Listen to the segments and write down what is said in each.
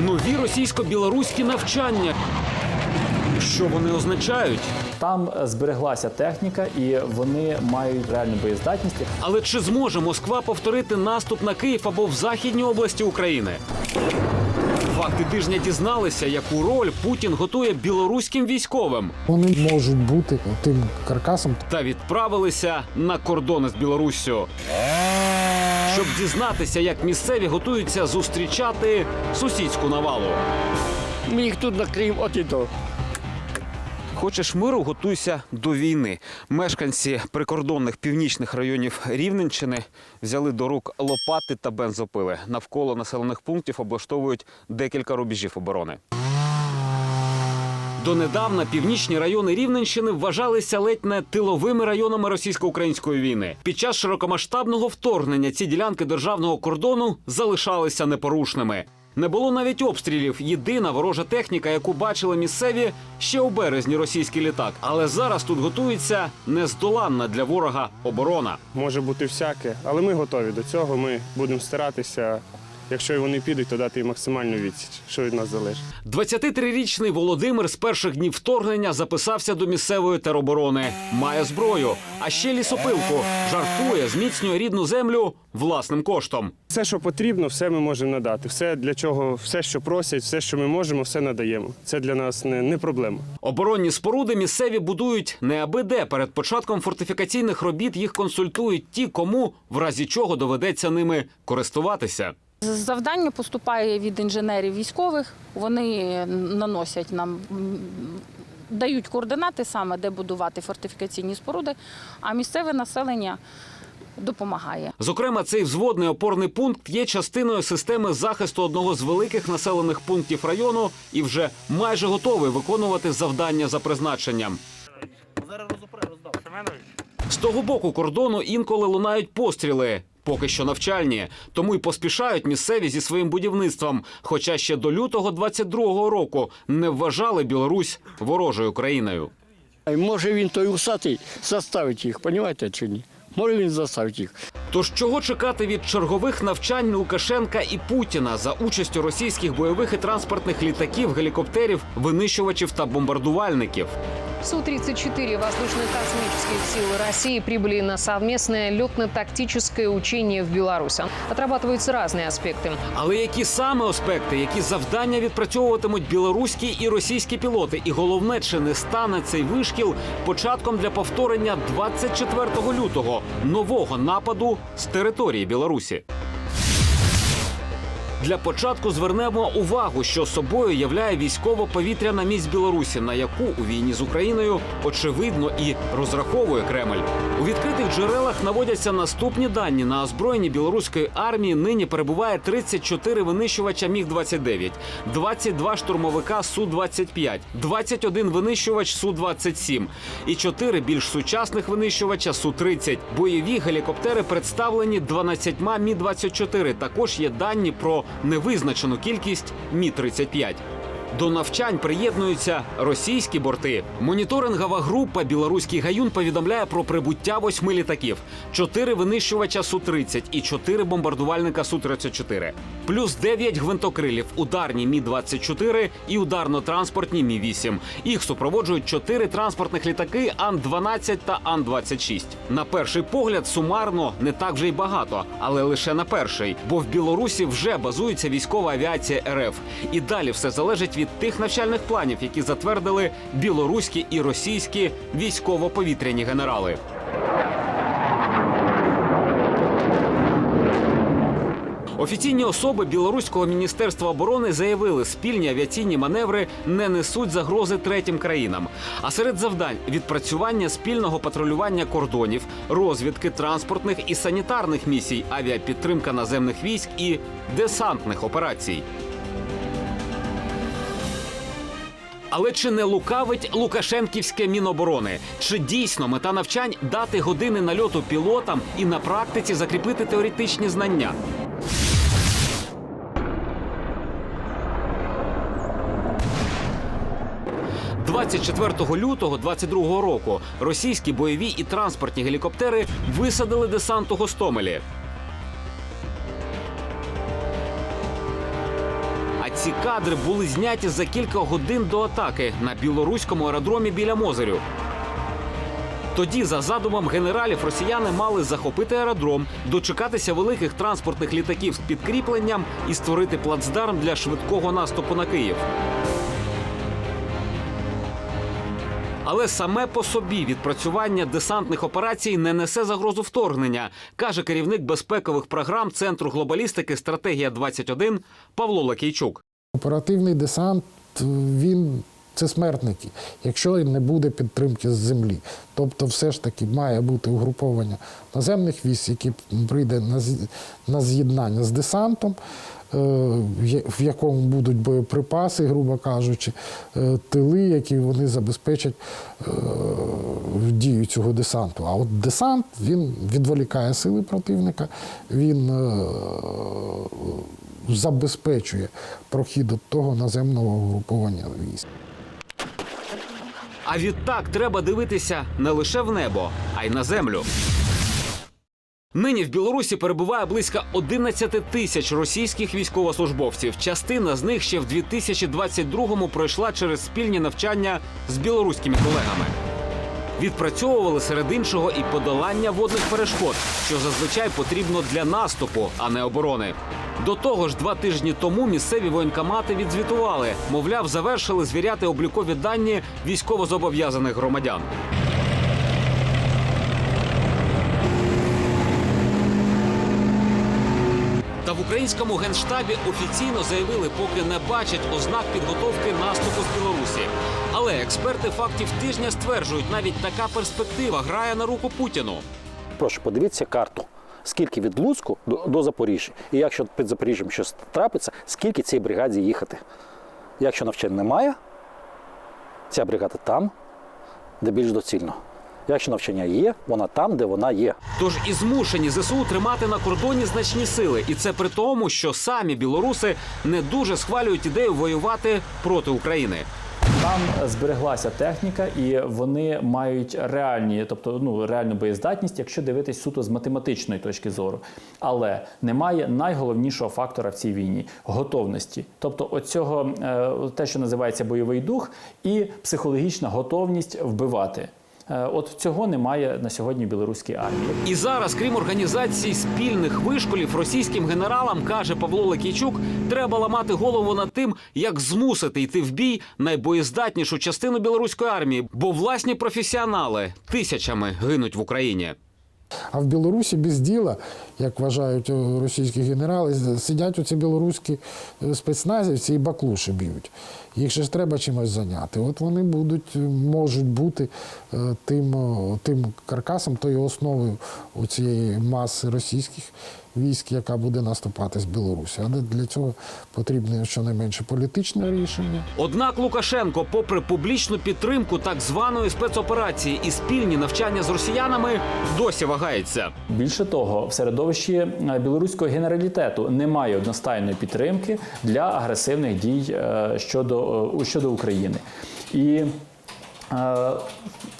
Нові російсько-білоруські навчання. Що вони означають? Там збереглася техніка, і вони мають реальну боєздатність. Але чи зможе Москва повторити наступ на Київ або в західній області України? Факти тижня дізналися, яку роль Путін готує білоруським військовим, Вони можуть бути тим каркасом, та відправилися на кордони з Білоруссю. Щоб дізнатися, як місцеві готуються зустрічати сусідську навалу. Ми їх тут накриємо от і до. Хочеш миру, готуйся до війни. Мешканці прикордонних північних районів Рівненщини взяли до рук лопати та бензопили. Навколо населених пунктів облаштовують декілька рубежів оборони. Донедавна північні райони Рівненщини вважалися ледь не тиловими районами російсько-української війни. Під час широкомасштабного вторгнення ці ділянки державного кордону залишалися непорушними. Не було навіть обстрілів. Єдина ворожа техніка, яку бачили місцеві ще у березні російський літак. Але зараз тут готується нездоланна для ворога оборона. Може бути всяке, але ми готові до цього. Ми будемо старатися. Якщо вони підуть, то дати їм максимальну відсіч, що від нас залежить. 23-річний Володимир з перших днів вторгнення записався до місцевої тероборони. Має зброю, а ще лісопилку. Жартує, зміцнює рідну землю власним коштом. Все, що потрібно, все ми можемо надати. Все для чого, все, що просять, все, що ми можемо, все надаємо. Це для нас не, не проблема. Оборонні споруди місцеві будують не аби де. Перед початком фортифікаційних робіт їх консультують ті, кому в разі чого доведеться ними користуватися. Завдання поступає від інженерів військових. Вони наносять нам, дають координати саме, де будувати фортифікаційні споруди, а місцеве населення допомагає. Зокрема, цей взводний опорний пункт є частиною системи захисту одного з великих населених пунктів району і вже майже готовий виконувати завдання за призначенням. З того боку кордону інколи лунають постріли. Поки що навчальні, тому й поспішають місцеві зі своїм будівництвом. Хоча ще до лютого 22-го року не вважали Білорусь ворожою країною. Може він той усатий заставить їх, розумієте чи ні? Може він заставить їх. Тож чого чекати від чергових навчань Лукашенка і Путіна за участю російських бойових і транспортних літаків, гелікоптерів, винищувачів та бомбардувальників? Су-34 воздушно-космических сил России прибыли на совместное летно-тактическое учение в Беларусь. Отрабатываются разные аспекты. Але які саме аспекти, які завдання відпрацьовуватимуть білоруські і російські пілоти? І головне, чи не стане цей вишкіл початком для повторення 24 лютого нового нападу з території Білорусі? Для початку звернемо увагу, що собою являє військово-повітряна міць Білорусі, на яку у війні з Україною очевидно і розраховує Кремль. У відкритих джерелах наводяться наступні дані. На озброєнні білоруської армії нині перебуває 34 винищувача Міг 29 22 штурмовика Су 25 21 винищувач Су 27 і 4 більш сучасних винищувача Су 30 Бойові гелікоптери представлені 12 Мі 24 Також є дані про невизначену кількість Мі 35 до навчань приєднуються російські борти. Моніторингова група Білоруський гаюн повідомляє про прибуття восьми літаків, чотири винищувача су 30 і чотири бомбардувальника су 34 плюс дев'ять гвинтокрилів, ударні мі 24 і ударно-транспортні мі 8 Їх супроводжують чотири транспортних літаки Ан 12 та Ан 26 На перший погляд сумарно не так вже й багато, але лише на перший, бо в Білорусі вже базується військова авіація РФ. І далі все залежить від тих навчальних планів, які затвердили білоруські і російські військово-повітряні генерали. Офіційні особи білоруського міністерства оборони заявили, спільні авіаційні маневри не несуть загрози третім країнам. А серед завдань відпрацювання спільного патрулювання кордонів, розвідки транспортних і санітарних місій, авіапідтримка наземних військ і десантних операцій. Але чи не лукавить Лукашенківське міноборони? Чи дійсно мета навчань дати години нальоту пілотам і на практиці закріпити теоретичні знання? – 24 лютого 22 року російські бойові і транспортні гелікоптери висадили десант у Гостомелі. Ці кадри були зняті за кілька годин до атаки на білоруському аеродромі біля Мозирю. Тоді, за задумом генералів, росіяни мали захопити аеродром, дочекатися великих транспортних літаків з підкріпленням і створити плацдарм для швидкого наступу на Київ. Але саме по собі відпрацювання десантних операцій не несе загрозу вторгнення, каже керівник безпекових програм Центру глобалістики Стратегія 21 Павло Лакійчук. Оперативний десант він це смертники, якщо не буде підтримки з землі. Тобто, все ж таки має бути угруповання наземних військ, які прийде на з'єднання з десантом. е, в якому будуть боєприпаси, грубо кажучи, е, тили, які вони забезпечать е, дію цього десанту. А от десант він відволікає сили противника, він е, забезпечує прохід того наземного угруповання військ. А відтак треба дивитися не лише в небо, а й на землю. Нині в Білорусі перебуває близько 11 тисяч російських військовослужбовців. Частина з них ще в 2022-му пройшла через спільні навчання з білоруськими колегами. Відпрацьовували серед іншого і подолання водних перешкод, що зазвичай потрібно для наступу, а не оборони. До того ж, два тижні тому місцеві воєнкомати відзвітували, мовляв, завершили звіряти облікові дані військовозобов'язаних громадян. Та в українському генштабі офіційно заявили, поки не бачать ознак підготовки наступу експерти фактів тижня стверджують, навіть така перспектива грає на руку Путіну. Прошу, подивіться карту. Скільки від Луцьку до, до Запоріжжя, і якщо під Запоріжжям щось трапиться, скільки цій бригаді їхати? Якщо навчань немає, ця бригада там, де більш доцільно. Якщо навчання є, вона там, де вона є. Тож і змушені ЗСУ тримати на кордоні значні сили, і це при тому, що самі білоруси не дуже схвалюють ідею воювати проти України. Там збереглася техніка, і вони мають реальні, тобто ну реальну боєздатність, якщо дивитись суто з математичної точки зору. Але немає найголовнішого фактора в цій війні готовності. Тобто, оцього е, те, що називається бойовий дух, і психологічна готовність вбивати. Е, От цього немає на сьогодні білоруській армії. І зараз, крім організації спільних вишколів російським генералам, каже Павло Лакійчук, треба ламати голову над тим, як змусити йти в бій найбоєздатнішу частину білоруської армії, бо власні професіонали тисячами гинуть в Україні. А в Білорусі без діла, як вважають е, російські генерали, сидять оці білоруські е, спецназівці і баклуші б'ють. Їх же ж треба чимось зайняти. От вони будуть, е, можуть бути тим, тим каркасом, тою основою цієї маси російських військ, яка буде наступати з Білорусі. Але для цього потрібне щонайменше політичне рішення. Однак Лукашенко, попри публічну підтримку так званої спецоперації і спільні навчання з росіянами, досі вагається. Більше того, в середовищі е, білоруського генералітету немає одностайної підтримки для агресивних дій е, щодо, е, щодо України. І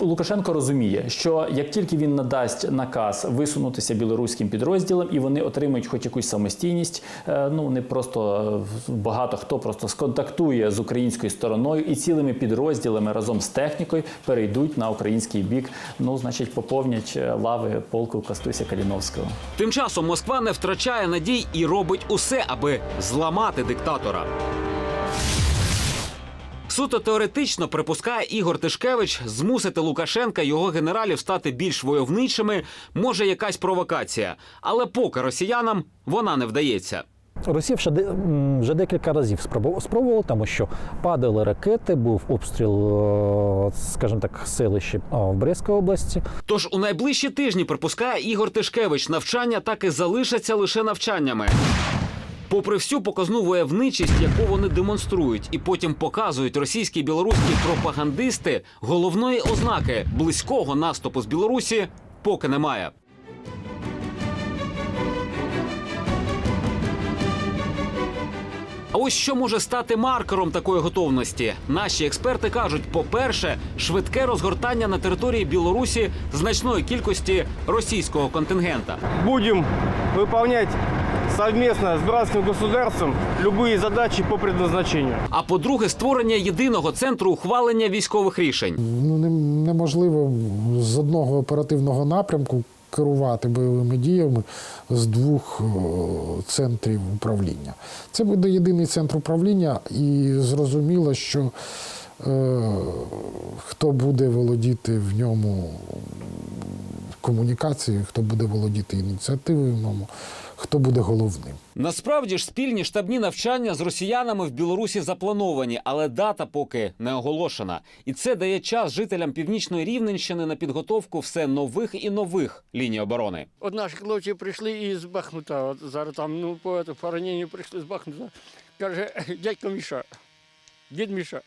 Лукашенко розуміє, що як тільки він надасть наказ висунутися білоруським підрозділам, і вони отримають хоч якусь самостійність, е, ну не просто е, багато хто просто сконтактує з українською стороною і цілими підрозділами разом з технікою перейдуть на український бік. Ну, значить, поповнять е, лави полку Костуся Каліновського. Тим часом Москва не втрачає надій і робить усе, аби зламати диктатора. Суто теоретично припускає Ігор Тишкевич, змусити Лукашенка його генералів стати більш войовничими може якась провокація. Але поки росіянам вона не вдається. Росія вже, вже декілька разів спробу- спробувала, тому що падали ракети, був обстріл, е, скажімо так, селища е, в Брестській області. Тож у найближчі тижні припускає Ігор Тишкевич, навчання так і залишаться лише навчаннями. Попри всю показну войовничість, яку вони демонструють, і потім показують російські і білоруські пропагандисти, головної ознаки близького наступу з Білорусі поки немає. А ось що може стати маркером такої готовності? Наші експерти кажуть: по-перше, швидке розгортання на території Білорусі значної кількості російського контингента. Будемо виконувати совместно с братским государством любые задачи по предназначению. А по-друге, створення єдиного центру ухвалення військових рішень. Ну, неможливо з одного оперативного напрямку керувати бойовими діями з двох центрів управління. Це буде єдиний центр управління, і зрозуміло, що е, хто буде володіти в ньому комунікацією, хто буде володіти ініціативою в хто буде головним. Насправді ж спільні штабні навчання з росіянами в Білорусі заплановані, але дата поки не оголошена. І це дає час жителям північної Рівненщини на підготовку все нових і нових ліній оборони. От наші хлопці прийшли із Бахмута, от зараз там, ну, по, этому, по раненню прийшли з Бахмута. Каже, дядько Міша, дід Міша,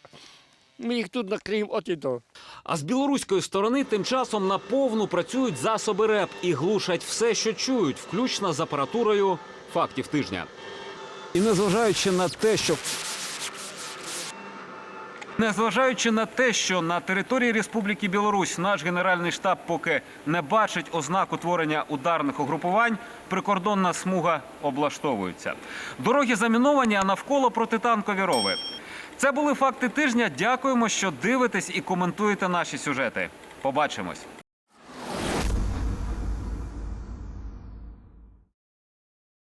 ми їх тут накриємо от і то. А з білоруської сторони тим часом наповну працюють засоби РЕП і глушать все, що чують, включно з апаратурою фактів тижня. І незважаючи на те, що Незважаючи на те, що на території Республіки Білорусь наш генеральний штаб поки не бачить ознак утворення ударних угрупувань, прикордонна смуга облаштовується. Дороги заміновані, а навколо протитанкові рови. Це були факти тижня. Дякуємо, що дивитесь і коментуєте наші сюжети. Побачимось.